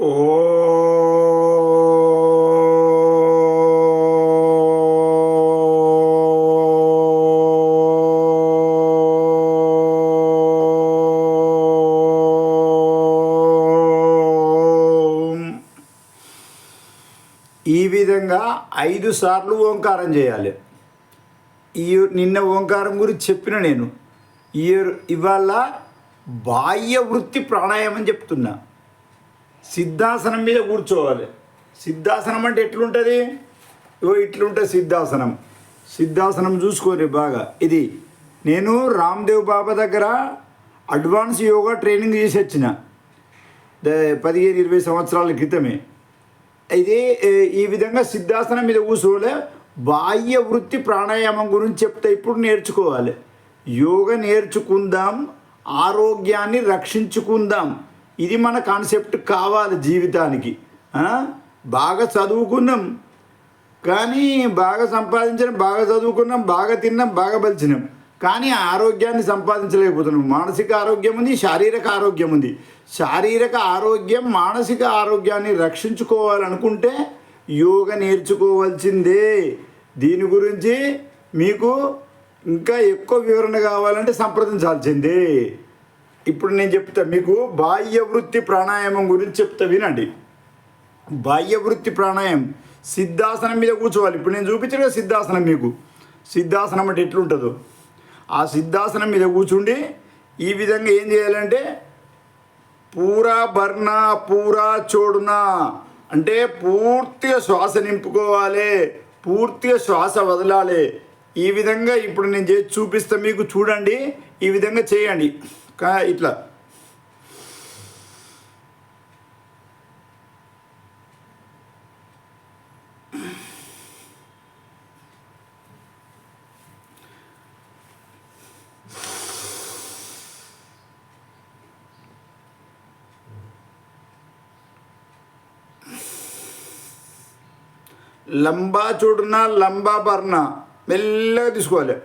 ఓ. ఈ విధంగా ఐదు సార్లు ఓంకారం చేయాలి. ఈ నిన్న ఓంకారం గురించి చెప్పిన నేను. ఈ ఇవాళ బాహ్య వృత్తి ప్రాణాయామం చెప్తున్నా. సిద్ధాసనం మీద కూర్చోవాలి. సిద్ధాసనం అంటే ఎట్లుంటుంది? ఇగో ఇట్లుంటుంది సిద్ధాసనం. సిద్ధాసనం చూసుకోరు బాగా. ఇది నేను రామ్దేవ్ బాబా దగ్గర అడ్వాన్స్ యోగా ట్రైనింగ్ చేసి వచ్చిన. పదిహేను ఇరవై సంవత్సరాల క్రితమే. ఇది ఈ విధంగా సిద్ధాసనం మీద కూర్చోలే బాహ్య వృత్తి ప్రాణాయామం గురించి చెప్తే ఇప్పుడు నేర్చుకోవాలి. యోగ నేర్చుకుందాం ఆరోగ్యాన్ని రక్షించుకుందాం. ఇది మన కాన్సెప్ట్ కావాలి జీవితానికి. బాగా చదువుకున్నాం. కానీ బాగా సంపాదించడం బాగా చదువుకున్నాం బాగా తిన్నాం బాగా బలిచినాం. కానీ ఆరోగ్యాన్ని సంపాదించలేకపోతున్నాం. మానసిక ఆరోగ్యం ఉంది శారీరక ఆరోగ్యం ఉంది. శారీరక ఆరోగ్యం మానసిక ఆరోగ్యాన్ని రక్షించుకోవాలనుకుంటే యోగ నేర్చుకోవాల్సిందే. దీని గురించి మీకు ఇంకా ఎక్కువ వివరణ కావాలంటే సంప్రదించాల్సిందే. ఇప్పుడు నేను చెప్తా మీకు బాహ్య వృత్తి ప్రాణాయామం గురించి చెప్తా వినండి. బాహ్య వృత్తి ప్రాణాయామం సిద్ధాసనం మీద కూర్చోవాలి. ఇప్పుడు నేను చూపించిన సిద్ధాసనం మీకు. సిద్ధాసనం అంటే ఎట్లుంటుందో. ఆ సిద్ధాసనం మీద కూర్చుండి ఈ విధంగా ఏం చేయాలంటే పూరా బర్ణ పూరా చోడున. అంటే పూర్తిగా శ్వాస నింపుకోవాలి. పూర్తిగా శ్వాస వదలాలి. ఈ విధంగా ఇప్పుడు నేను చేసి చూపిస్తా మీకు చూడండి. ఈ విధంగా చేయండి. కా- ఇట్లా లంబా చూడున లంబా బర్ణ మెల్లగా తీసుకోవాలి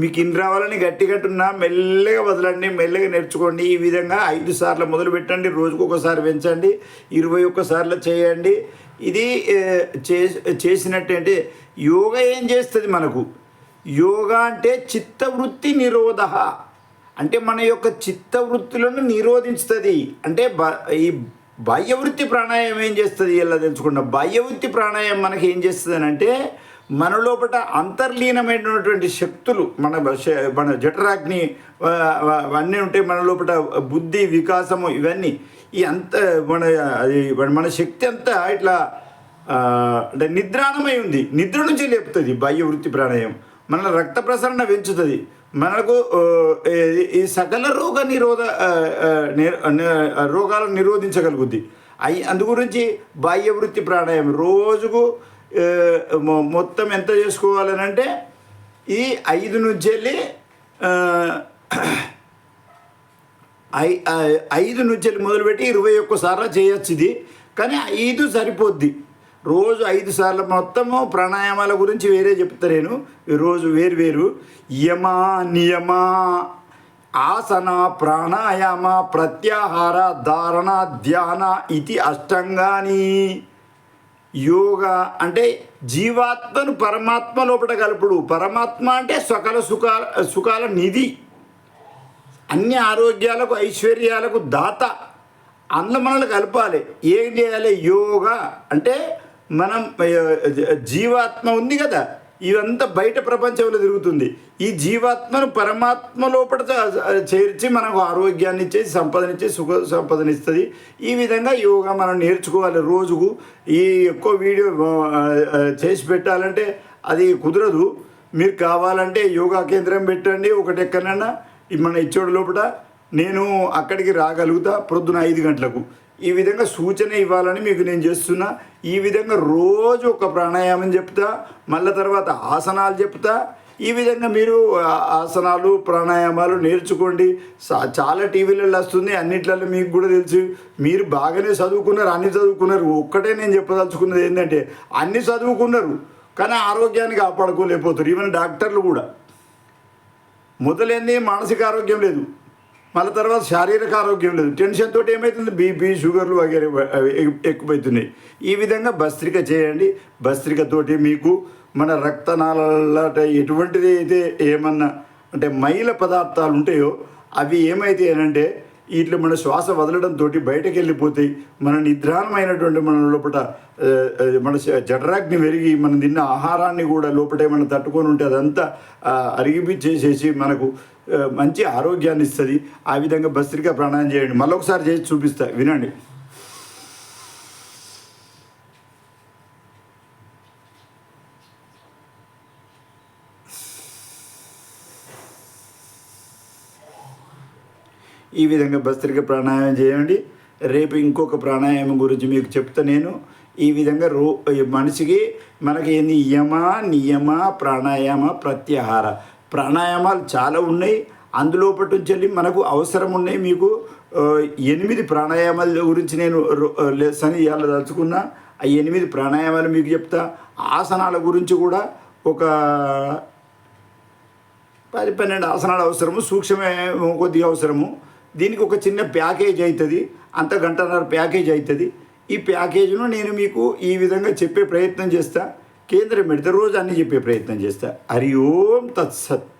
మీకు ఇన్ని రావాలని గట్టి గట్టున్నా మెల్లగా వదలండి మెల్లగా నేర్చుకోండి. ఈ విధంగా ఐదు సార్లు మొదలు పెట్టండి రోజుకు ఒకసారి పెంచండి ఇరవై ఒక్కసార్లు చేయండి. ఇది చే చేసినట్టంటే యోగా ఏం చేస్తుంది మనకు? యోగా అంటే చిత్తవృత్తి నిరోధ. అంటే మన యొక్క చిత్తవృత్తులను నిరోధించుతుంది. అంటే బ ఈ బాహ్యవృత్తి ప్రాణాయామం ఏం చేస్తుంది? ఇలా తెలుసుకుంటాం బాహ్యవృత్తి ప్రాణాయామం మనకి ఏం చేస్తుంది అంటే మన లోపల అంతర్లీనమైనటువంటి శక్తులు మన శ- మన జఠరాగ్ని అన్నీ అవన్నీ ఉంటాయి మన లోపల బుద్ధి వికాసము ఇవన్నీ ఈ అంత మన అది మన శక్తి అంతా ఇట్లా అంటే నిద్రాణమై ఉంది. నిద్ర నుంచి లేపుతుంది బాహ్య వృత్తి ప్రాణాయం మన రక్త ప్రసరణ పెంచుతుంది. మనకు ఈ- సకల రోగ నిరోధ ని- రోగాలను నిరోధించగలుగుద్ది. అయి అందు గురించి బాహ్య వృత్తి ప్రాణాయం రోజుకు మొత్తం ఎంత చేసుకోవాలని అంటే ఈ ఐదు నుంచి వెళ్ళి ఐ ఐదు నుంచి వెళ్ళి మొదలుపెట్టి ఇరవై ఒక్కసార్లు చేయొచ్చు ఇది. కానీ ఐదు సరిపోద్ది. రోజు ఐదు సార్లు మొత్తము ప్రాణాయామాల గురించి వేరే చెప్తా నేను. రోజు వేరు వేరు. యమ నియమ ఆసన ప్రాణాయామ ప్రత్యాహార ధారణ ధ్యాన ఇది అష్టంగాని. యోగా అంటే జీవాత్మను పరమాత్మ లోపల కలుపుడు. పరమాత్మ అంటే సకల సుఖాల సుఖాల నిధి. అన్ని ఆరోగ్యాలకు ఐశ్వర్యాలకు దాత. అందులో మనల్ని కలపాలి. ఏం చేయాలి? యోగా అంటే మనం జీవాత్మ ఉంది కదా. ఇదంతా బయట ప్రపంచంలో తిరుగుతుంది. ఈ జీవాత్మను పరమాత్మ లోపల చేర్చి మనకు ఆరోగ్యాన్ని ఇచ్చేసి సంపదనిచ్చి సుఖ సంపదనిస్తుంది ఈ విధంగా యోగా మనం నేర్చుకోవాలి రోజుకు. ఈ ఎక్కువ వీడియో చేసి పెట్టాలంటే అది కుదరదు. మీరు కావాలంటే యోగా కేంద్రం పెట్టండి ఒకటి ఎక్కడన్నా మన ఇచ్చోడు లోపల నేను అక్కడికి రాగలుగుతా ప్రొద్దున ఐదు గంటలకు. ఈ విధంగా సూచన ఇవ్వాలని మీకు నేను చేస్తున్నా. ఈ విధంగా రోజు ఒక ప్రాణాయామం చెప్తా మళ్ళీ తర్వాత ఆసనాలు చెప్తా. ఈ విధంగా మీరు ఆసనాలు ప్రాణాయామాలు నేర్చుకోండి. సా- చాలా టీవీలలో వస్తుంది అన్నిట్లలో మీకు కూడా తెలుసు. మీరు బాగానే చదువుకున్నారు అన్ని చదువుకున్నారు. ఒక్కటే నేను చెప్పదలుచుకున్నది ఏంటంటే అన్ని చదువుకున్నారు కానీ ఆరోగ్యాన్ని కాపాడుకోలేకపోతారు ఈవెన్ డాక్టర్లు కూడా. మొదలైంది మానసిక ఆరోగ్యం లేదు. మళ్ళీ తర్వాత శారీరక ఆరోగ్యం లేదు. టెన్షన్ తోటి ఏమవుతుంది బీపీ షుగర్లు వగేరే ఎక్కువైతున్నాయి. ఈ విధంగా భస్త్రిక చేయండి. భస్త్రికతోటి మీకు మన రక్తనాళ ఎటువంటిది అయితే ఏమన్నా అంటే మైల పదార్థాలు ఉంటాయో అవి ఏమైతే అంటే ఇట్లా మన శ్వాస వదలడంతో బయటకు వెళ్ళిపోతాయి మన నిద్రాణమైనటువంటి మన లోపల మన జఠరాగ్ని పెరిగి మనం తిన్న ఆహారాన్ని కూడా లోపటే మనం తట్టుకొని ఉంటే అదంతా అరిగిపిచ్చేసేసి మనకు మంచి ఆరోగ్యాన్ని ఇస్తుంది. ఆ విధంగా భస్త్రిక ప్రాణాయం చేయండి. మళ్ళొకసారి చేసి చూపిస్తా. వినండి. ఈ విధంగా భస్త్రిక ప్రాణాయామం చేయండి. రేపు ఇంకొక ప్రాణాయామం గురించి మీకు చెప్తా నేను. ఈ విధంగా రో మనిషికి మనకి ఏంది? యమ నియమ ప్రాణాయామ ప్రత్యాహార. ప్రాణాయామాలు చాలా ఉన్నాయి. అందులోపటి నుంచి వెళ్ళి మనకు అవసరం ఉన్నాయి మీకు. ఎనిమిది ప్రాణాయామాల గురించి నేను రో- లెసన్ ఇవాళ తలుచుకున్నా ఆ ఎనిమిది ప్రాణాయామాలు మీకు చెప్తా. ఆసనాల గురించి కూడా ఒక పది పన్నెండు ఆసనాలు అవసరము సూక్ష్మ కొద్దిగా అవసరము. దీనికి ఒక చిన్న ప్యాకేజ్ అవుతుంది అంత గంటన్నర ప్యాకేజ్ అవుతుంది ఈ ప్యాకేజ్ను నేను మీకు ఈ విధంగా చెప్పే ప్రయత్నం చేస్తా. కేంద్రం పెడితే రోజు అన్ని చెప్పే ప్రయత్నం చేస్తా. హరి ఓం తత్సత్.